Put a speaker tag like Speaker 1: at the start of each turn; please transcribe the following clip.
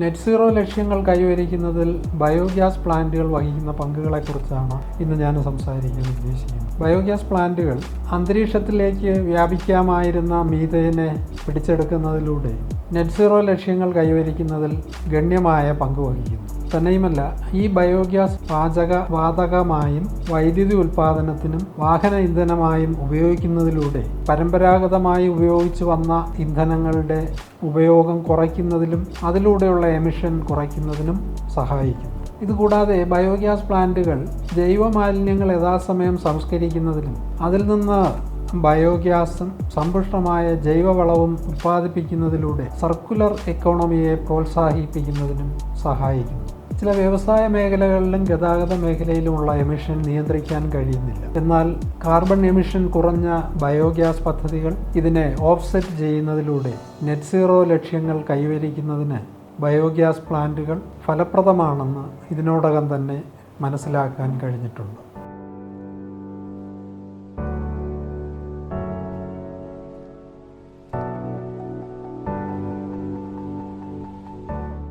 Speaker 1: Net zero ലക്ഷ്യങ്ങൾ കൈവരിക്കുന്നതിൽ biogas പ്ലാന്റുകൾ വഹിക്കുന്ന പങ്കുകളെക്കുറിച്ചാണ് ഇന്ന് ഞാൻ സംസാരിക്കാൻ ഉദ്ദേശിക്കുന്നത്. ബയോഗ്യാസ് പ്ലാന്റുകൾ അന്തരീക്ഷത്തിലേക്ക് വ്യാപിക്കാമായിരുന്ന മീഥേനെ പിടിച്ചെടുക്കുന്നതിലൂടെ നെറ്റ് സീറോ ലക്ഷ്യങ്ങൾ കൈവരിക്കുന്നതിൽ ഗണ്യമായ പങ്ക് വഹിക്കുന്നു. തന്നെയുമല്ല ഈ ബയോഗ്യാസ് പാചക വാതകമായും വൈദ്യുതി ഉൽപാദനത്തിനും വാഹന ഇന്ധനമായും ഉപയോഗിക്കുന്നതിലൂടെ പരമ്പരാഗതമായി ഉപയോഗിച്ചു വന്ന ഇന്ധനങ്ങളുടെ ഉപയോഗം കുറയ്ക്കുന്നതിലും അതിലൂടെയുള്ള എമിഷൻ കുറയ്ക്കുന്നതിനും സഹായിക്കും. ഇതുകൂടാതെ ബയോഗ്യാസ് പ്ലാന്റുകൾ ജൈവ മാലിന്യങ്ങൾ യഥാസമയം സംസ്കരിക്കുന്നതിലും അതിൽ നിന്ന് ബയോഗ്യാസും സമ്പുഷ്ടമായ ജൈവവളവും ഉൽപ്പാദിപ്പിക്കുന്നതിലൂടെ സർക്കുലർ എക്കോണമിയെ പ്രോത്സാഹിപ്പിക്കുന്നതിനും സഹായിക്കുന്നു ചില വ്യവസായ മേഖലകളിലും ഗതാഗത മേഖലയിലുമുള്ള എമിഷൻ നിയന്ത്രിക്കാൻ കഴിയുന്നില്ല. എന്നാൽ കാർബൺ എമിഷൻ കുറഞ്ഞ ബയോഗ്യാസ് പദ്ധതികൾ ഇതിനെ ഓഫ്സെറ്റ് ചെയ്യുന്നതിലൂടെ നെറ്റ് സീറോ ലക്ഷ്യങ്ങൾ കൈവരിക്കുന്നതിന് ബയോഗ്യാസ് പ്ലാന്റുകൾ ഫലപ്രദമാണെന്ന് ഇതിനോടകം തന്നെ മനസ്സിലാക്കാൻ കഴിഞ്ഞിട്ടുണ്ട്.